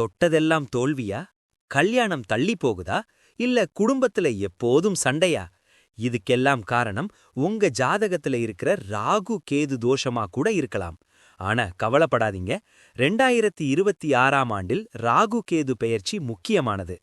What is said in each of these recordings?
தொட்டதெல்லாம் தோல்வியா? கல்யாணம் தள்ளி போகுதா? இல்ல குடும்பத்துல எப்போதும் சண்டையா? இதுக்கெல்லாம் காரணம் உங்க ஜாதகத்துல இருக்கிற ராகு கேது தோஷமா கூட இருக்கலாம். ஆனா கவலைப்படாதீங்க. ரெண்டாயிரத்தி இருபத்தி ஆறாம் ஆண்டில் ராகு கேது பெயர்ச்சி முக்கியமானது.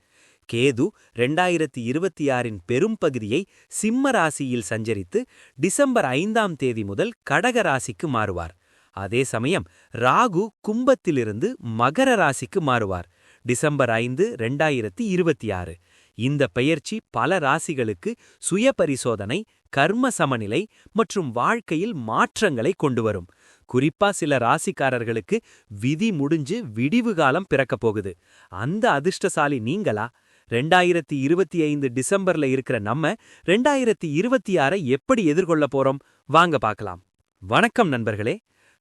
கேது ரெண்டாயிரத்தி இருபத்தி ஆறின் பெரும் பகுதியை சிம்ம ராசியில் சஞ்சரித்து டிசம்பர் ஐந்தாம் தேதி முதல் கடக ராசிக்கு மாறுவார். அதே சமயம் ராகு கும்பத்திலிருந்து மகர ராசிக்கு மாறுவார். டிசம்பர் ஐந்து ரெண்டாயிரத்தி இருபத்தி ஆறு இந்த பெயர்ச்சி பல ராசிகளுக்கு சுய பரிசோதனை கர்ம சமநிலை மற்றும் வாழ்க்கையில் மாற்றங்களை கொண்டு வரும் குறிப்பா சில ராசிக்காரர்களுக்கு விதி முடிஞ்சு விடிவு காலம் பிறக்கப் போகுது. அந்த அதிர்ஷ்டசாலி நீங்களா? ரெண்டாயிரத்தி இருபத்தி ஐந்து டிசம்பர்ல இருக்கிற நம்ம ரெண்டாயிரத்தி இருபத்தி ஆறை எப்படி எதிர்கொள்ள போறோம்? வாங்க பார்க்கலாம். வணக்கம் நண்பர்களே.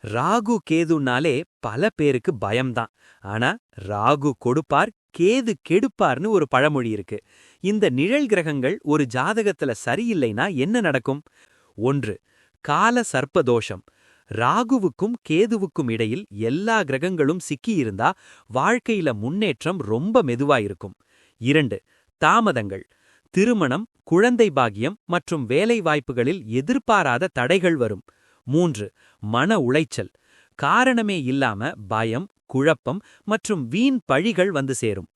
ராகு கேதுனாலே பல பேருக்கு பயம்தான். ஆனா ராகு கொடுப்பார் கேது கெடுப்பார்னு ஒரு பழமொழி இருக்கு. இந்த நிழல் கிரகங்கள் ஒரு ஜாதகத்துல சரியில்லைனா என்ன நடக்கும்? ஒன்று கால சர்ப்பதோஷம். ராகுவுக்கும் கேதுவுக்கும் இடையில் எல்லா கிரகங்களும் சிக்கியிருந்தா வாழ்க்கையில முன்னேற்றம் ரொம்ப மெதுவா இருக்கும் இரண்டு தாமதங்கள். திருமணம் குழந்தை பாகியம் மற்றும் வேலை வாய்ப்புகளில் எதிர்பாராத தடைகள் வரும். மூன்று மன உளைச்சல். காரணமே இல்லாம பயம் குழப்பம் மற்றும் வீண் பழிகள் வந்து சேரும்.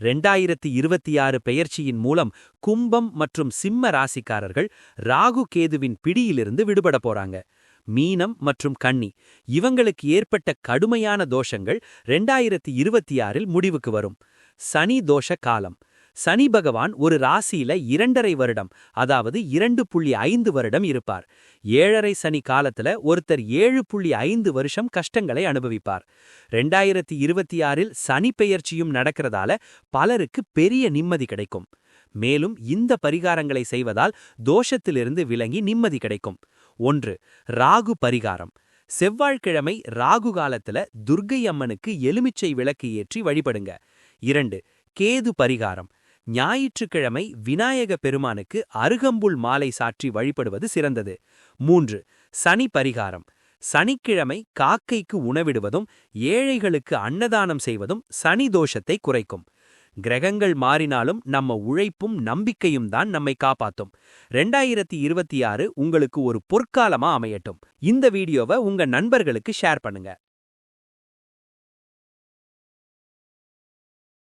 ரெண்டாயிரத்தி இருபத்தி ஆறு பெயர்ச்சியின் மூலம் கும்பம் மற்றும் சிம்ம ராசிக்காரர்கள் ராகு கேதுவின் பிடியிலிருந்து விடுபட போறாங்க. மீனம் மற்றும் கன்னி இவங்களுக்கு ஏற்பட்ட கடுமையான தோஷங்கள் ரெண்டாயிரத்தி இருபத்தி ஆறில் முடிவுக்கு வரும். சனி தோஷ காலம். சனி பகவான் ஒரு ராசியில இரண்டரை வருடம் அதாவது இரண்டு புள்ளி ஐந்து வருடம் இருப்பார். ஏழரை சனி காலத்துல ஒருத்தர் ஏழு புள்ளி ஐந்து வருஷம் கஷ்டங்களை அனுபவிப்பார். ரெண்டாயிரத்தி இருபத்தி ஆறில் சனி பெயர்ச்சியும் நடக்கிறதால பலருக்கு பெரிய நிம்மதி கிடைக்கும். மேலும் இந்த பரிகாரங்களை செய்வதால் தோஷத்திலிருந்து விளங்கி நிம்மதி கிடைக்கும். ஒன்று ராகு பரிகாரம். செவ்வாய்க்கிழமை ராகு காலத்துல துர்க்கை அம்மனுக்கு எலுமிச்சை விளக்கு ஏற்றி வழிபடுங்க. இரண்டு கேது பரிகாரம். ஞாயிற்றுக்கிழமை விநாயக பெருமானுக்கு அருகம்புல் மாலை சாற்றி வழிபடுவது சிறந்தது. மூன்று சனி பரிகாரம். சனிக்கிழமை காக்கைக்கு உணவிடுவதும் ஏழைகளுக்கு அன்னதானம் செய்வதும் சனி தோஷத்தை குறைக்கும். கிரகங்கள் மாறினாலும் நம்ம உழைப்பும் நம்பிக்கையும் தான் நம்மை காப்பாத்தும். ரெண்டாயிரத்தி இருபத்தி ஆறு உங்களுக்கு ஒரு பொற்காலமா அமையட்டும். இந்த வீடியோவை உங்க நண்பர்களுக்கு ஷேர் பண்ணுங்க.